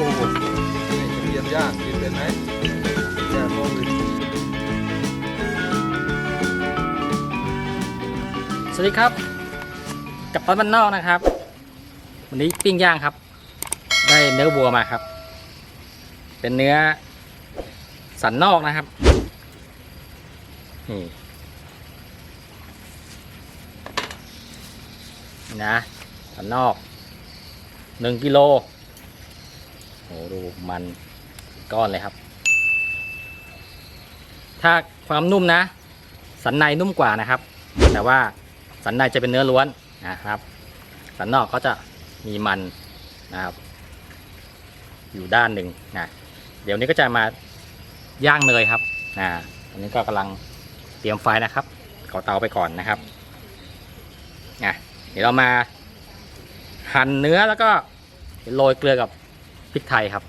โอ้โหนี่กระเทียมย่ากินเป็นไหมยางพอเลยสวัสดีครับ กับตันบ้านนอกนะครับ วันนี้ปิ้งย่างครับ ได้เนื้อวัวมาครับ เป็นเนื้อสันนอกนะครับนี่นี่นะสันนอกหนึ่งกิโล โหดูมันก้อนเลยครับ ถ้าความนุ่มนะ สันในนุ่มกว่านะครับ แต่ว่าสันในจะเป็นเนื้อล้วนนะครับ สันนอกก็จะมีมันนะครับ อยู่ด้านหนึ่งนะเดี๋ยวนี้ก็จะมาย่างเนยครับนะอันนี้ก็กำลังเตรียมไฟนะครับก่อเตาไปก่อนนะครับนะเดี๋ยวเรามาหั่นเนื้อแล้วก็โรยเกลือกับ พริกไทยครับ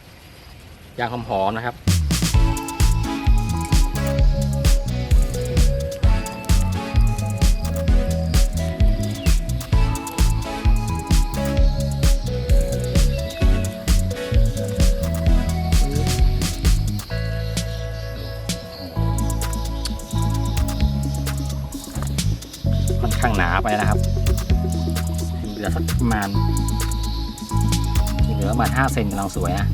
ยางหอมๆนะครับ ประมาณ5เซนกำลังสวยนะ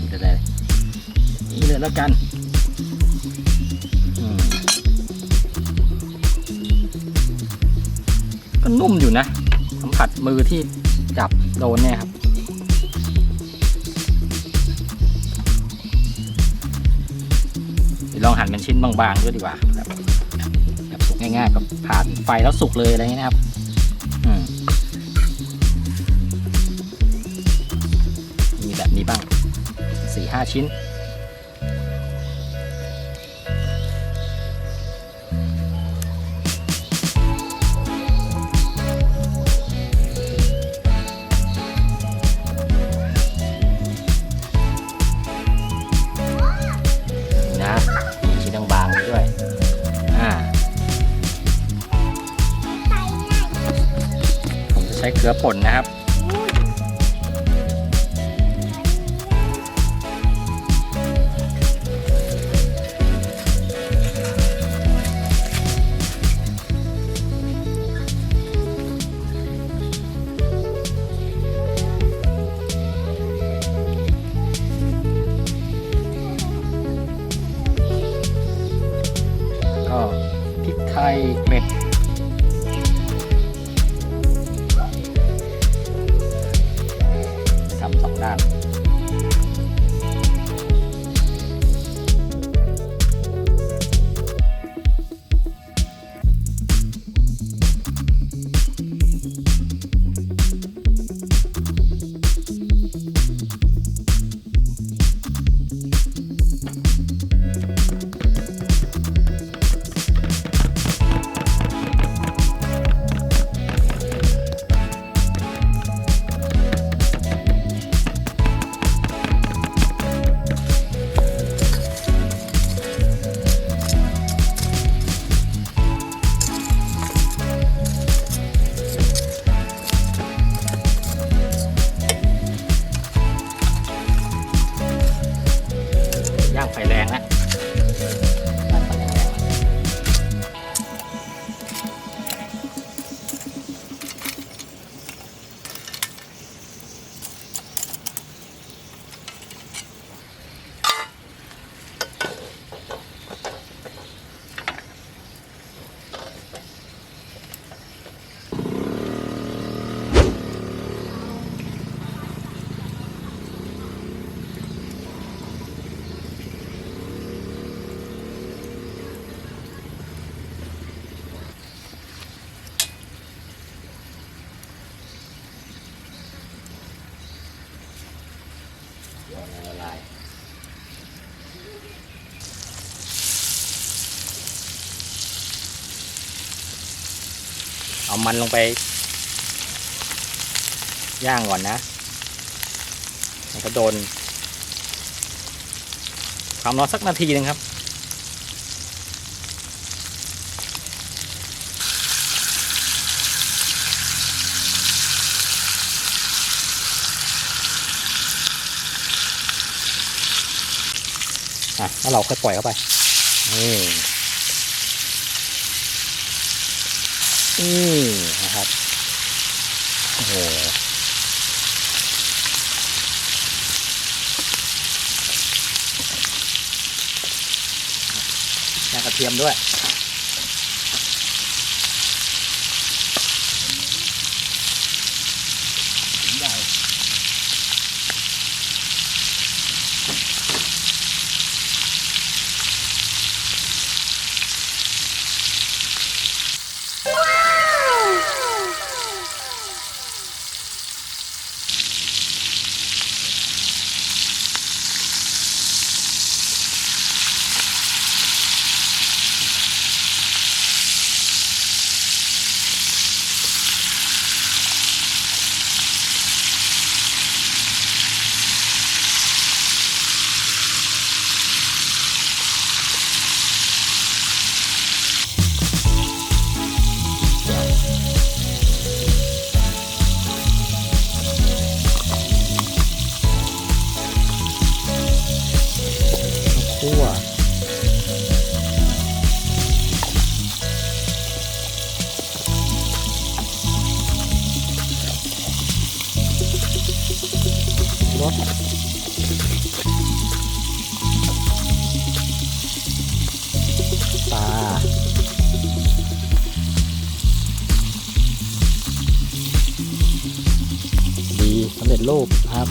นี่เลยนี่เลยแล้วกันก็นุ่มอยู่นะ สัมผัสมือที่จับโดนเนี่ยครับลองหั่นเป็นชิ้นบางๆด้วยดีกว่าแบบสุกง่ายๆแบบผ่านไฟแล้วสุกเลยอะไรอย่างนี้นะครับ แบบนี้บ้างสี่ห้าชิ้น นะมีชิ้นบางๆด้วย อ่า ผมจะใช้เกลือป่นนะครับ มันลงไป ย่างก่อนนะมันก็โดนความร้อนสักนาทีนึงครับ อะ แล้วเราค่อยปล่อยเข้าไปนี่ นี่นะครับ โอ้โหกระเทียมด้วย รสปลาดีสำเร็จรูปครับ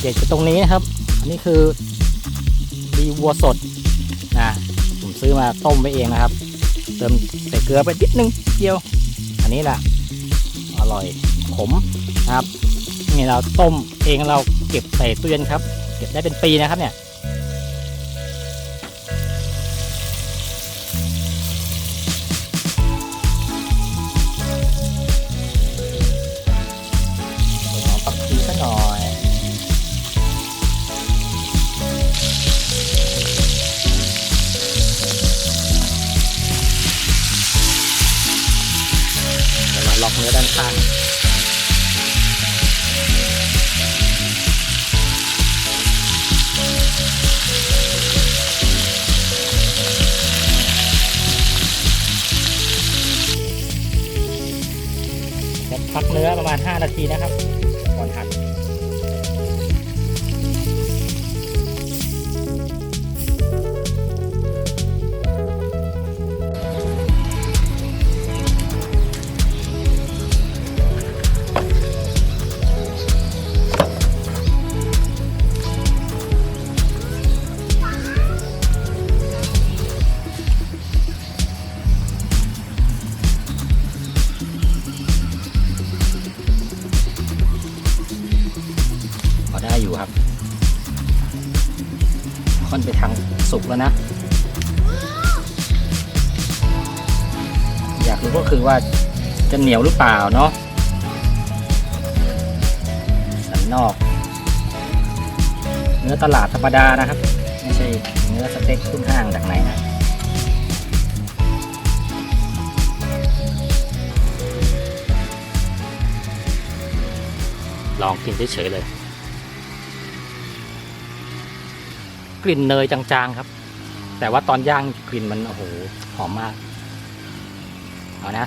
เด็ดจะตรงนี้นะครับ อันนี้คือดีวัวสดนะ ผมซื้อมาต้มไว้เองนะครับ ติมใส่เกลือไปนิดนึงเดียว อันนี้แหละอร่อยขมนะครับนี่เราต้มเองเราเก็บใส่ตู้เย็นครับ เก็บได้เป็นปีนะครับเนี่ย เดี๋ยวเราล็อกเนื้อด้านข้างพักเนื้อประมาณ 5 นาทีนะครับ ก่อนหั่น นียวหรือเปล่าเนาะสันนอก เนื้อตลาดธรรมดานะครับ ไม่ใช่เนื้อสเต็กขึ้นห้างจากไหนนะลองกินเฉยๆเลย กลิ่นเนยจางๆครับ แต่ว่าตอนย่างกลิ่นมันโอ้โหหอมมาก เอานะ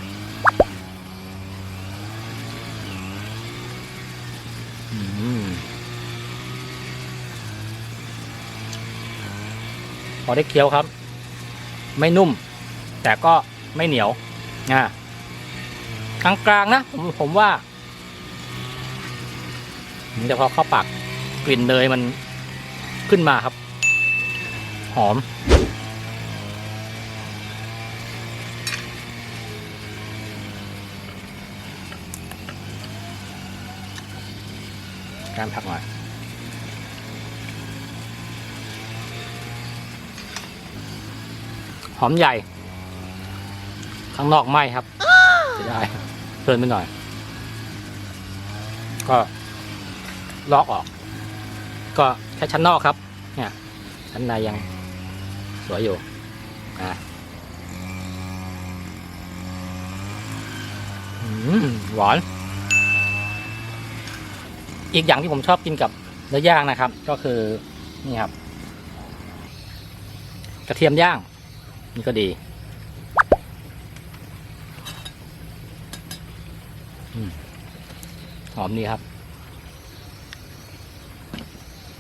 พอได้เคี้ยวครับ ไม่นุ่ม แต่ก็ไม่เหนียวนะกลางๆนะผมผมว่าแต่พอเข้าปากกลิ่นเนยมันขึ้นมาครับ หอม การผักหน่อยหอมใหญ่ ข้างนอกไหมครับจะได้เพลินไปหน่อย ก็ลอกออก ก็แค่ชั้นนอกครับ เนี่ยชั้นในยังสวยอยู่อะอือืมหวาน อีกอย่างที่ผมชอบกินกับเนื้อย่างนะครับ ก็คือนี่ครับ กระเทียมย่าง นี่ก็ดีหอมดีครับ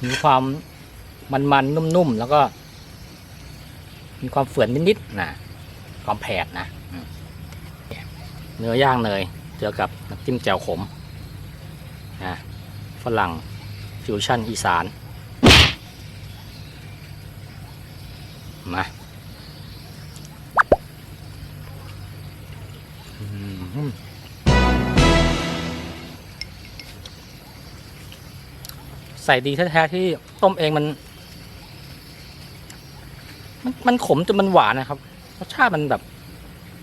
มีความมันๆนุ่มๆ แล้วก็ มีความเฝื่อนนิดๆนะความแผดนะ เนื้อย่างเนยเจอกับน้ำจิ้มแจ่วขม ฝรั่งฟิวชั่นอีสาน มาใส่ดีแท้ๆที่ต้มเองมัน มัน มันขมจนมันหวานนะครับรสชาติมันแบบ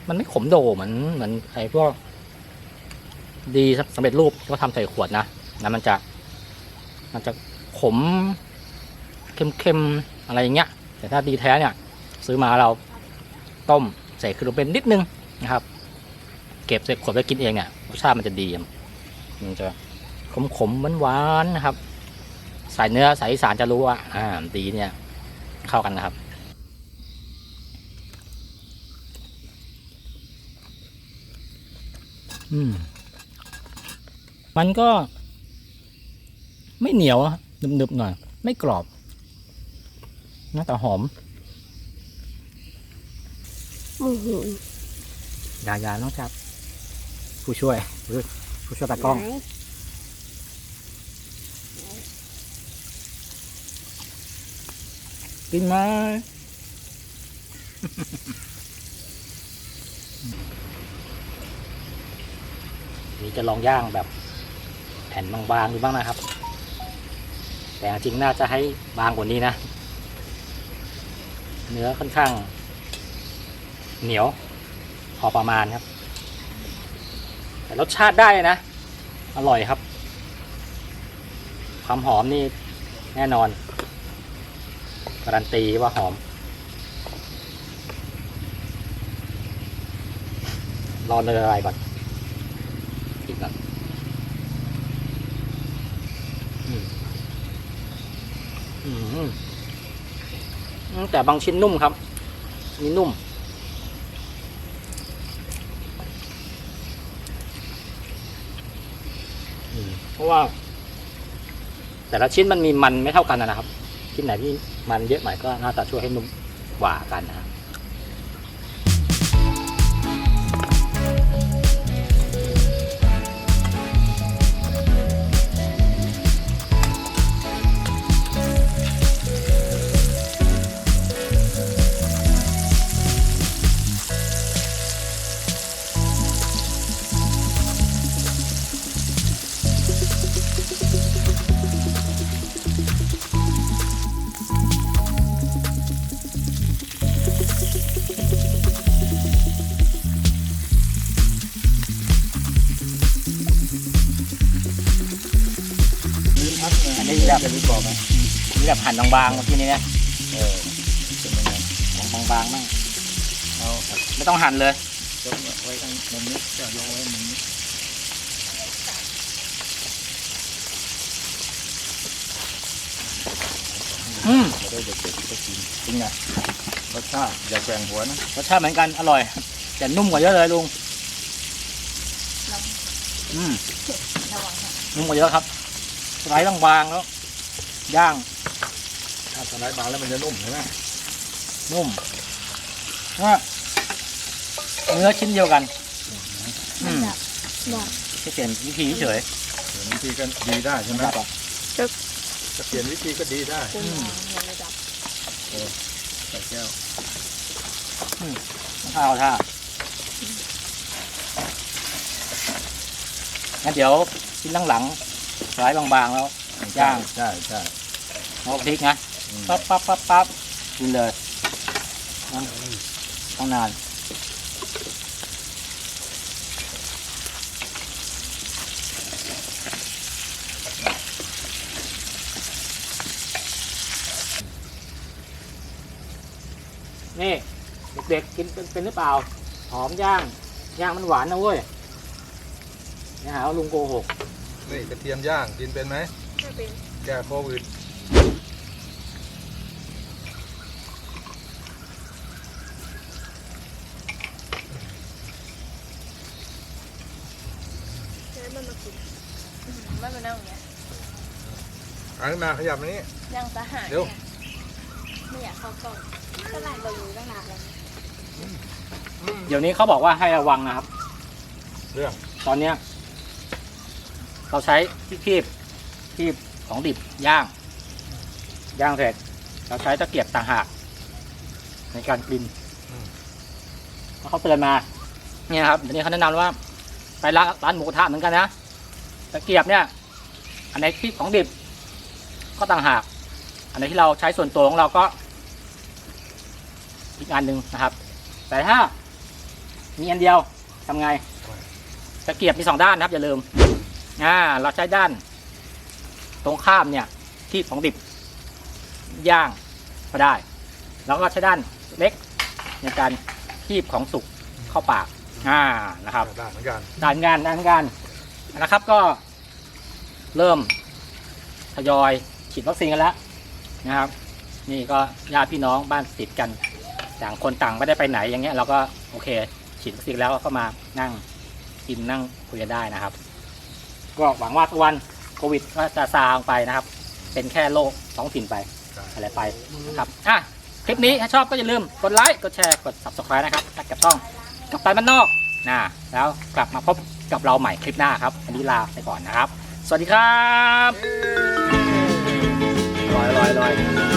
มันไม่ขมโดเหมือนเหมือนไอ้พวกดีสำเร็จรูปที่เขาทำใส่ขวดนะนะมันจะ มันจะขมเค็มๆอะไรอย่างเงี้ย แต่ถ้าดีแท้เนี่ยซื้อมาเราต้มใส่คือเป็นนิดนึงนะครับ เก็บใส่ขวดไว้กินเองเนี่ยรสชาติมันจะดีมันจะขมขมๆหวานๆนะครับ สายเนื้อสายสานจะรู้ว่าอ่าดีเนี่ยเข้ากันนะครับอืมมันก็ ไม่เหนียวอะหนึบๆหน่อย ไม่กรอบน่าแต่หอมอือหือยายาน้องจับ ผู้ช่วย ผู้ผู้ช่วยตากล้องไหนกินไหมนี่จะลองย่างแบบ แผ่นบางๆดูบ้างนะครับ แต่จริงๆน่าจะให้บางกว่านี้นะ เนื้อค่อนข้าง เหนียว พอประมาณครับ แต่รสชาติได้นะ อร่อยครับ ความหอมนี่แน่นอน การันตีว่าหอม รอเนยละลายก่อนอีกก่อนอืมอืมอืม แต่บางชิ้นนุ่มครับ นี่นุ่ม เพราะว่า แต่ละชิ้นมันมีมันไม่เท่ากันนะนะครับ ชิ้นไหนที่มันเยอะหน่อยก็น่าจะช่วยให้นุ่มกว่ากันนะครับ แบบเป็นบอกไหมนี่แบบหั่นบางๆเมื่อกี้นี้เนี่ยเออเป็นยังไงหั่นบางๆมั่งเอาอัดไม่ต้องหั่นเลยยกไว้ตรงมุมนี้จะยกไว้มุมนี้อืมจะได้เด็กๆก็กินจริงอะรสชาติอย่าแกว่งหัวนะรสชาติเหมือนกันอร่อยแต่นุ่มกว่าเยอะเลยลุงอืมระวังนะนุ่มกว่าเยอะครับสไลด์บางๆแล้ว ย่างถ้าสไลด์บางแล้วมันจะนุ่มใช่ไหมนุ่มว่าเนื้อชิ้นเดียวกันอืมแบบแบบแค่เปลี่ยนวิธีเฉยเปลี่ยนวิธีก็ดีได้ใช่ไหมครับจะเปลี่ยนวิธีก็ดีได้คุณมาในระดับใส่แก้วท่าเอาท่างั้นเดี๋ยวชิ้นหลังๆสไลด์บางๆแล้วย่าง ใช่ใช่ แล้วก็พริกนะอืมปั๊บปั๊บปั๊บปั๊บกินเลยนะต้องนานนี่เด็กๆกินเป็นเป็นหรือเปล่า หอมย่าง ย่างมันหวานนะเว้ยอย่าหาว่าลุงโกหกนี่กระเทียมย่างกินเป็นไหมไม่เป็นแก้โควิดใช้ มันมากินไม่มานั่งอย่างเงี้ยอันนี้มาขยับมานี่ นั่งสหายเร็วไม่อยากเข้ากล้องก็ไล่เราอยู่ตั้งนานแล้วอืมเดี๋ยวนี้เขาบอกว่าให้ระวังนะครับ เรื่องตอนเนี้ยเราใช้ที่คีบคีบของดิบย่าง ย่างเสร็จ เราใช้ตะเกียบต่างหาก ในการกินเพราะเขาเตือนมา เนี่ยครับเดี๋ยวนี้เขาแนะนำว่า ไปร้านร้านหมูกระทะเหมือนกันนะตะเกียบเนี่ย อันไหนที่ของดิบ ก็ต่างหาก อันไหนที่เราใช้ส่วนตัวของเราก็อีกอันหนึ่งนะครับ แต่ถ้ามีอันเดียวทำไงตะเกียบมีสองด้านนะครับ อย่าลืมอ่าเราใช้ด้าน ตรงข้ามเนี่ย ที่ของดิบ ย่างก็ได้ แล้วก็ใช้ด้านเล็กในการคีบของสุกเข้าปากอ่านะครับได้เหมือนกันด่านงานด่านงานนะครับก็เริ่มทยอยฉีดวัคซีนกันแล้วนะครับ นี่ก็ญาติพี่น้องบ้านติดกัน ต่างคนต่างไม่ได้ไปไหนอย่างเงี้ยเราก็โอเค ฉีดวัคซีนแล้วก็มานั่งกินนั่งคุยกันได้นะครับ ก็หวังว่าทุกวันโควิดก็จะซาลงไปนะครับ เป็นแค่โรคท้องถิ่นไป อะไรไปนะครับอะคลิปนี้ถ้าชอบก็อย่าลืมกดไลค์กดแชร์กด subscribe นะครับให้กับช่องกับตันบ้านนอกนะแล้วกลับมาพบกับเราใหม่คลิปหน้าครับอันนี้ลาไปก่อนนะครับ สวัสดีครับเย้ลอยลอยลอย